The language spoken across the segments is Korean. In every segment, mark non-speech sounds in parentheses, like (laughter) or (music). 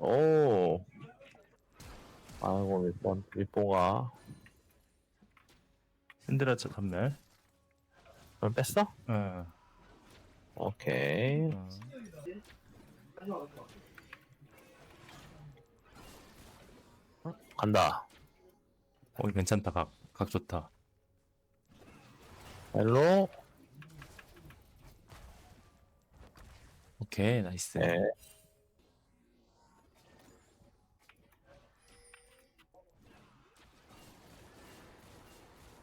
오. 아이고, 밑보가. 신드라 저 전멸. 그럼 뺐어? 어. 오케이. 어. 간다. 어 괜찮다 각. 각 좋다. 헬로. 오케이 나이스. 네.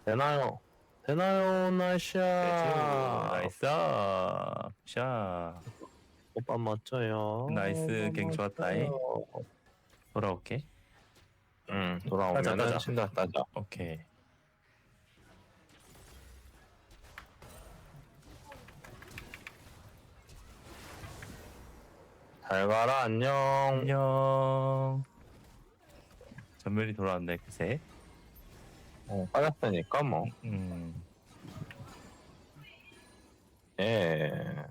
되나요? 되나요, 나샤? 나이스. 샤. 오빠 멋져요. 나이스, 갱 좋았다잉. 돌아올게. 응, 따자, 돌아오면은 따자. 친다 따자. 오케이. 잘 가라, 안녕. 안녕. 전멸이 돌아왔네 그새. 어, 빠졌으니까 뭐. 음. 예.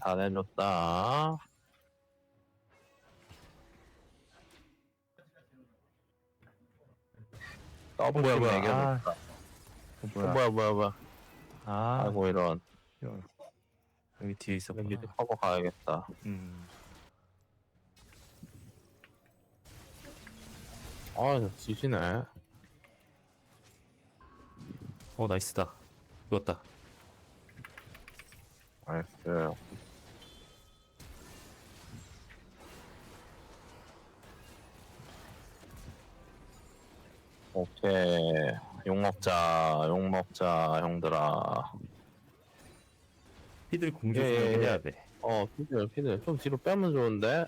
다 내줬다. 더블 뭐야, 팀 뭐야. 매겨줬다. 어, 어, 뭐야? 뭐야, 뭐야, 뭐야. 아 아이고, 이런. 여기 뒤에 있었구나. 미리 커버 가야겠다. 음. 아, 지지네. 어 나이스다. 죽었다. 나이스. 오케이. 욕 먹자, 욕 먹자, 형들아. 피들 공주 예, 예, 예. 해야 돼. 어, 피들, 피들. 좀 뒤로 빼면 좋은데?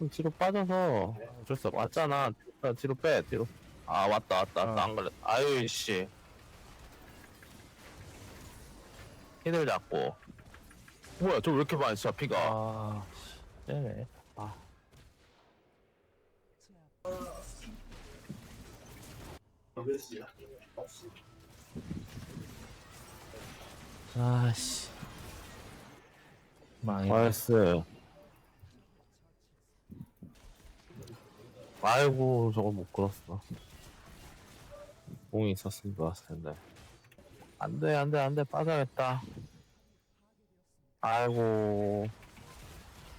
좀 뒤로 빠져서. 어쩔 수 없다. 왔잖아. 뒤로 빼, 뒤로. 아, 왔다, 왔다, 왔다. 어. 안 걸렸다. 아유, 씨. 피들 잡고. 뭐야, 저 왜 이렇게 많이 차, 피가? 아, 씨, 쎄네. 아. 아씨. 망해. 나이스. 아이고, 저거 못 끌었어. 공이 있었으면 좋았을 텐데. 안 돼, 안 돼, 안 돼, 빠져야겠다. 아이고.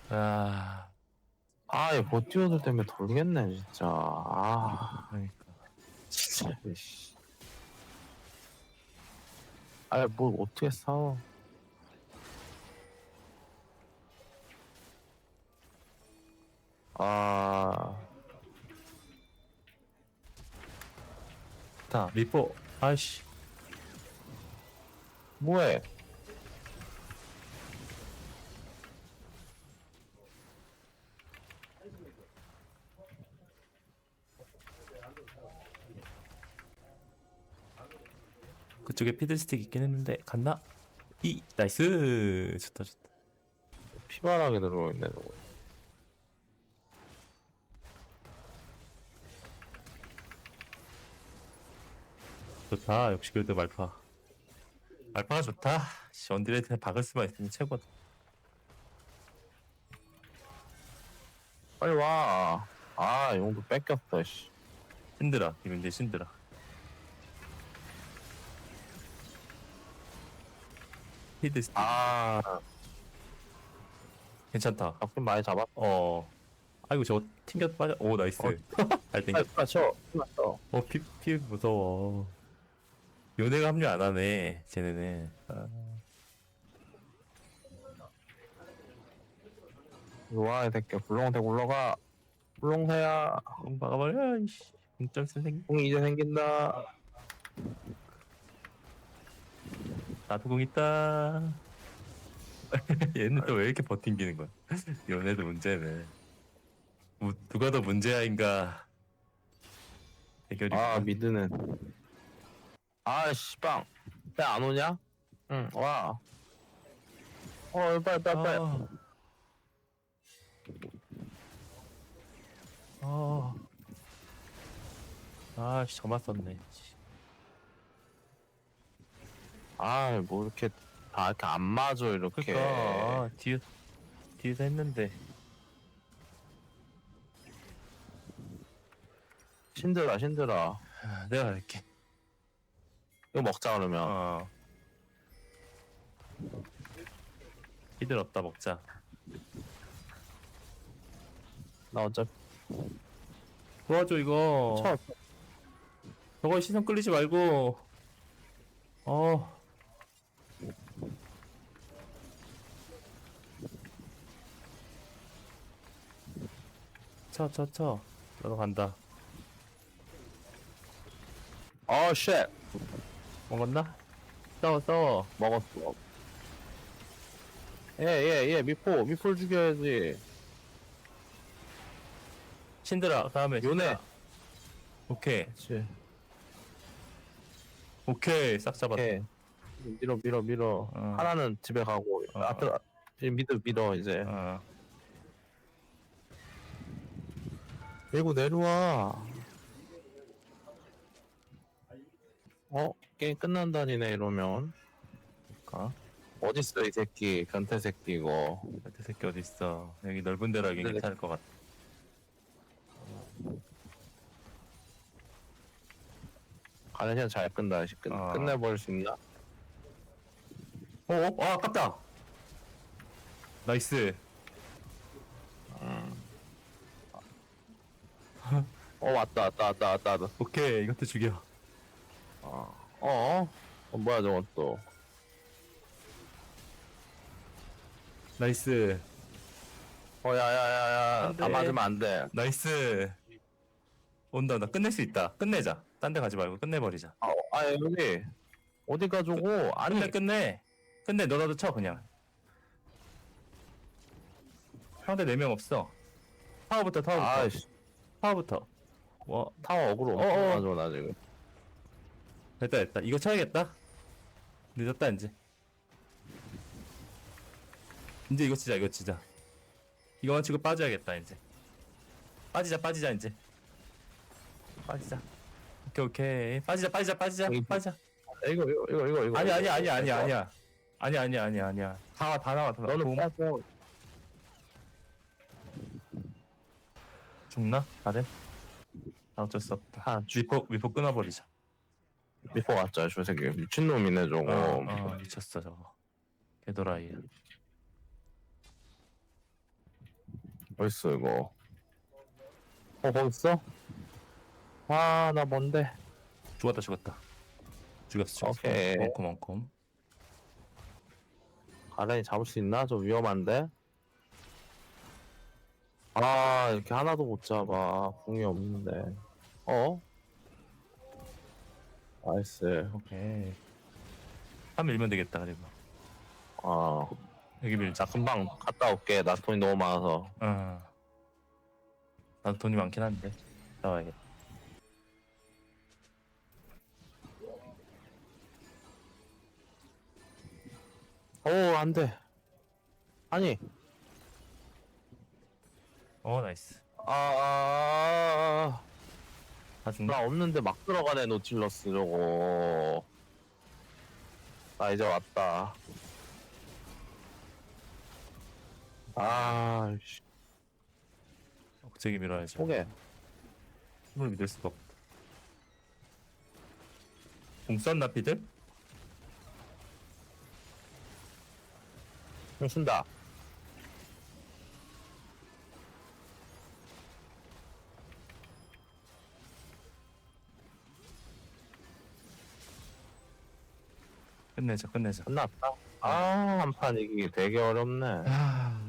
아, 아, 이 보티오들 때문에 돌겠네, 진짜. 아, 그러니까. 진짜, 씨. 아, 뭘 어떻게 싸워. 자, 미포. 아이씨. 뭐해? 그쪽에 피들스틱 있긴 했는데, 갔나? 이, 나이스! 좋다, 좋다. 피바라게 들어오고 있네, 저거. 좋다. 역시 그래도 말파. 말파가 좋다. 씨, 원딜한테 박을 수만 있으면 최고다. 빨리 와. 아, 용도 뺏겼어, 씨. 신드라, 김윤재 신드라. 피드스틱. 아, 괜찮다. 잡긴 많이 잡았어. 어. 아이고, 저거 튕겨 빠져. 오, 나이스. 어. 잘 땡겨. 아, 쳐. 맞어. 어, 피, 피 무서워. 요네가 합류 안 하네, 쟤네는. 아, 이리 와, 이 새끼. 불렁새 굴러가. 불렁새야. 공 박아버려, 이씨. 공점 쓴 생, 공이 이제 생긴다. 나도 공 있다. (laughs) 얘는 또 왜 이렇게 버팅기는 거야? (laughs) 요네도 문제네. 무, 누가 더 문제야인가. 대결이. 아, 미드는. 아씨 빵. 왜 안 오냐? 응 와. 어 빨리 빨리 빨리. 아. 아씨 저만 썼네. 아뭐 이렇게 다 이렇게 안 맞아 이렇게. 그러니까 아, 뒤에 뒤에 했는데 신들아 신들아 내가 할게. 이거 먹자 그러면 어. 이들 없다 먹자. 나 어차피 도와줘 이거. 쳐 저거 시선 끌리지 말고. 어. 쳐, 쳐, 쳐. 나도 간다. 어, 쉣. 먹었나? 싸워, 싸워. 먹었어. 예, 예, 예, 미포, 미포를 죽여야지. 신들아, 다음에. 요네. 오케이. 그치. 오케이. 싹 잡았다. 오케이. 밀어, 밀어, 밀어. 어. 하나는 집에 가고, 어. 아들, 이제 미드 밀어, 이제. 어. 밀고 내려와. 어? 게임 끝난다니네, 이러면. 어? 어딨어, 이 새끼. 변태 새끼, 이거. 이 새끼 어디 있어? 여기 넓은 네, 네. 괜찮을 것 같아. 가는 시간 잘 끈다, 씨. 끝, 어. 끝내버릴 수 있나? 어, 어, 아, 아깝다. 나이스. 어, 왔다, 왔다, 왔다, 왔다, 왔다. 오케이, 이것도 죽여. 어, 어? 어, 뭐야, 저건 또. 나이스. 어, 야, 야, 야, 야. 안다 돼. 맞으면 안 돼. 나이스. 온다, 나 끝낼 수 있다. 끝내자. 딴 데 가지 말고 끝내버리자. 아, 아 여기. 어디 가지고, 아니, 끝내, 끝내. 끝내, 너라도 쳐, 그냥. 상대 4명 없어. 타워부터, 타워부터. 아이씨, 타워부터. 와, 타워 어그로 어, 어. 엄청 가지고, 나 지금. 됐다, 됐다. 이거 쳐야겠다. 늦었다, 이제. 이제 이거 치자, 이거 치자. 이거만 치고 빠져야겠다, 이제. 빠지자, 빠지자, 이제. 빠지자. 오케이, 오케이. 빠지자, 빠지자, 빠지자, 여기 빠지자. 이거, 이거, 이거, 이거. 이거. 아니, 아니, 아니, 아니, 아니야. 아니, 아니, 아니, 아니야. 다 나와, 다 나와, 다 나와. 너는 도움? 빠져. 죽나? 다들? 아, 어쩔 수 없다. 아, 주, 위포, 위포 끊어버리자. 미포 왔자, 저 새끼. 미친놈이네, 저거. 어, 어, 미쳤어, 저거. 개도라이야. 어딨어, 이거. 어, 거기 있어? 아, 나 뭔데? 죽었다, 죽었다. 죽였어, 죽였어. 오케이. 원콤, 원콤. 가렌이 잡을 수 있나? 좀 위험한데? 아, 이렇게 하나도 못 잡아. 궁이 없는데. 어? 나이스. 오케이. 한 밀면 되겠다, 그리고. 아, 여기 밀자. 나 금방 갔다 올게. 나 돈이 너무 많아서. 어. 나도 돈이 많긴 한데. 나와야겠다. 오, 안 돼. 아니, 어, 나이스. 아, 아, 다 아, 죽나? 나 없는데 막 들어가네, 노틸러스 저거. 나 이제 왔다. 아, 씨. 억제기 밀어야지. 포개. 힘을 믿을 수가 없다. 공 쐈나, 피들? 형 쓴다. 끝내자, 끝내자. 끝났다. 아, 한 판 이기기 되게 어렵네. 아.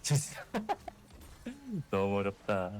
진짜. (laughs) 너무 어렵다.